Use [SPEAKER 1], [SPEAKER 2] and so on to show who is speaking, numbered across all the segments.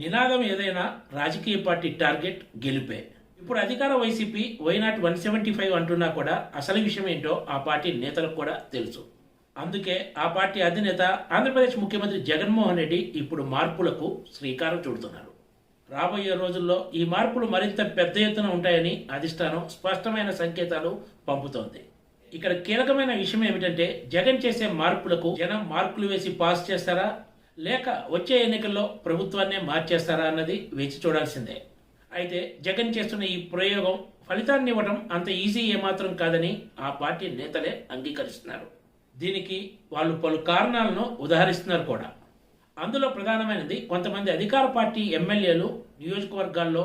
[SPEAKER 1] నినాదం ఏదైనా రాజకీయ పార్టీ టార్గెట్ గెలుపే. ఇప్పుడు అధికార YCP why not one seventy five అంటున్నా కూడా అసలు విషయం ఏంటో ఆ పార్టీ నేతలకు కూడా తెలుసు. అందుకే ఆ పార్టీ అధినేత ఆంధ్రప్రదేశ్ ముఖ్యమంత్రి జగన్మోహన్ రెడ్డి ఇప్పుడు మార్పులకు శ్రీకారం చుడుతున్నారు. రాబోయే రోజుల్లో ఈ మార్పులు మరింత పెద్ద ఎత్తున ఉంటాయని అధిష్టానం స్పష్టమైన సంకేతాలు పంపుతోంది. ఇక్కడ కీలకమైన విషయం ఏమిటంటే జగన్ చేసే మార్పులకు జనం మార్కులు వేసి పాస్ చేస్తారా? లేక వచ్చే ఎన్నికల్లో ప్రభుత్వాన్నే మార్చేస్తారా అన్నది వేచి చూడాల్సిందే. అయితే జగన్ చేస్తున్న ఈ ప్రయోగం ఫలితాన్ని ఇవ్వడం అంత ఈజీ ఏమాత్రం కాదని ఆ పార్టీ నేతలే అంగీకరిస్తున్నారు. దీనికి వాళ్ళు పలు కారణాలను ఉదాహరిస్తున్నారు కూడా. అందులో ప్రధానమైనది కొంతమంది అధికార పార్టీ ఎమ్మెల్యేలు నియోజకవర్గాల్లో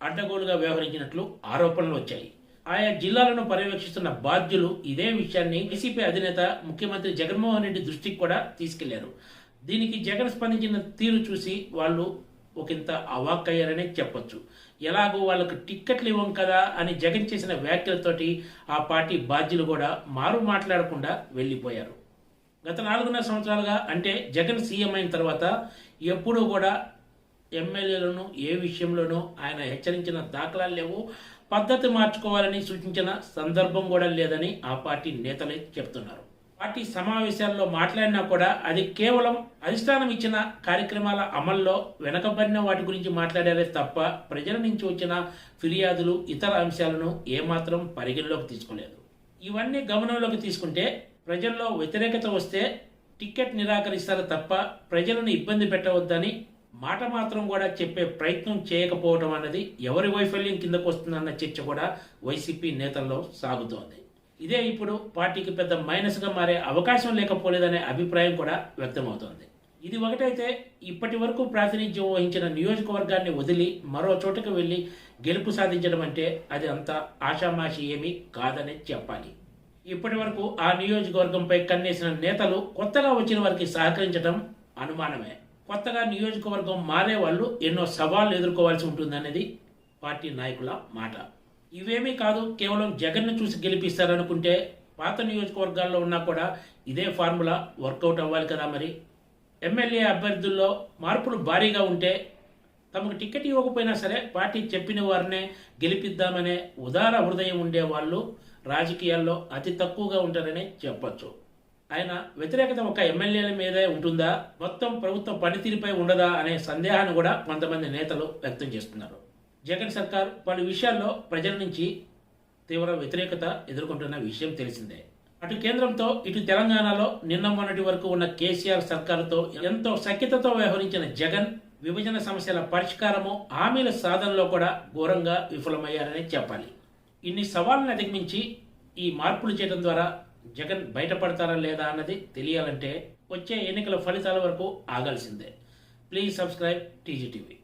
[SPEAKER 1] అడ్డగోలుగా వ్యవహరించినట్లు ఆరోపణలు వచ్చాయి. ఆయా జిల్లాలను పర్యవేక్షిస్తున్న బాధ్యులు ఇదే విషయాన్ని వైసీపీ అధినేత ముఖ్యమంత్రి జగన్మోహన్ రెడ్డి దృష్టికి కూడా తీసుకెళ్ళారు. దీనికి జగన్ స్పందించిన తీరు చూసి వాళ్ళు ఒకంత అవాక్కయ్యారనే చెప్పొచ్చు. ఎలాగో వాళ్ళకు టిక్కెట్లు ఇవ్వం కదా అని జగన్ చేసిన వ్యాఖ్యలతోటి ఆ పార్టీ బాధ్యులు కూడా మారు మాట్లాడకుండా వెళ్ళిపోయారు. గత నాలుగున్నర సంవత్సరాలుగా అంటే జగన్ సీఎం అయిన తర్వాత ఎప్పుడూ కూడా ఎమ్మెల్యేలను ఏ విషయంలోనూ ఆయన హెచ్చరించిన దాఖలాలు లేవు. పద్ధతి మార్చుకోవాలని సూచించిన సందర్భం కూడా లేదని ఆ పార్టీ నేతలే చెప్తున్నారు. పార్టీ సమావేశాల్లో మాట్లాడినా కూడా అది కేవలం అధిష్టానం ఇచ్చిన కార్యక్రమాల అమల్లో వెనకబడిన వాటి గురించి మాట్లాడారే తప్ప ప్రజల నుంచి వచ్చిన ఫిర్యాదులు ఇతర అంశాలను ఏమాత్రం పరిగణలోకి తీసుకోలేదు. ఇవన్నీ గమనంలోకి తీసుకుంటే ప్రజల్లో వ్యతిరేకత వస్తే టికెట్ నిరాకరిస్తారు తప్ప ప్రజలను ఇబ్బంది పెట్టవద్దని మాట మాత్రం కూడా చెప్పే ప్రయత్నం చేయకపోవడం అన్నది ఎవరి వైఫల్యం కిందకు వస్తుందన్న చర్చ కూడా వైసీపీ నేతల్లో సాగుతోంది. ఇదే ఇప్పుడు పార్టీకి పెద్ద మైనస్గా మారే అవకాశం లేకపోలేదనే అభిప్రాయం కూడా వ్యక్తమవుతోంది. ఇది ఒకటైతే ఇప్పటి వరకు ప్రాతినిధ్యం వహించిన నియోజకవర్గాన్ని వదిలి మరో చోటకు వెళ్ళి గెలుపు సాధించడం అంటే అది అంత ఆషామాషి ఏమీ కాదని చెప్పాలి. ఇప్పటి వరకు ఆ నియోజకవర్గంపై కన్నేసిన నేతలు కొత్తగా వచ్చిన వారికి సహకరించడం అనుమానమే. కొత్తగా నియోజకవర్గం మారే వాళ్ళు ఎన్నో సవాళ్ళు ఎదుర్కోవాల్సి ఉంటుందనేది పార్టీ నాయకుల మాట. ఇవేమీ కాదు కేవలం జగన్ను చూసి గెలిపిస్తారనుకుంటే పాత నియోజకవర్గాల్లో ఉన్నా కూడా ఇదే ఫార్ములా వర్కౌట్ అవ్వాలి కదా మరి. ఎమ్మెల్యే అభ్యర్థుల్లో మార్పులు భారీగా ఉంటే తమకు టికెట్ ఇవ్వకపోయినా సరే పార్టీ చెప్పిన వారినే గెలిపిద్దామనే ఉదార హృదయం ఉండే వాళ్ళు రాజకీయాల్లో అతి తక్కువగా ఉంటారని చెప్పచ్చు. ఆయన వ్యతిరేకత ఒక ఎమ్మెల్యేల మీదే ఉంటుందా? మొత్తం ప్రభుత్వ పనితీరుపై ఉండదా అనే సందేహాన్ని కూడా కొంతమంది నేతలు వ్యక్తం చేస్తున్నారు. జగన్ సర్కార్ పలు విషయాల్లో ప్రజల నుంచి తీవ్ర వ్యతిరేకత ఎదుర్కొంటున్న విషయం తెలిసిందే. అటు కేంద్రంతో ఇటు తెలంగాణలో నిన్న మొన్నటి వరకు ఉన్న కేసీఆర్ సర్కారుతో ఎంతో సఖ్యతతో వ్యవహరించిన జగన్ విభజన సమస్యల పరిష్కారము హామీల సాధనలో కూడా ఘోరంగా విఫలమయ్యారని చెప్పాలి. ఇన్ని సవాళ్ళను అధిగమించి ఈ మార్పులు చేయడం ద్వారా జగన్ బయటపడతారా లేదా అన్నది తెలియాలంటే వచ్చే ఎన్నికల ఫలితాల వరకు ఆగాల్సిందే. Please subscribe TGTV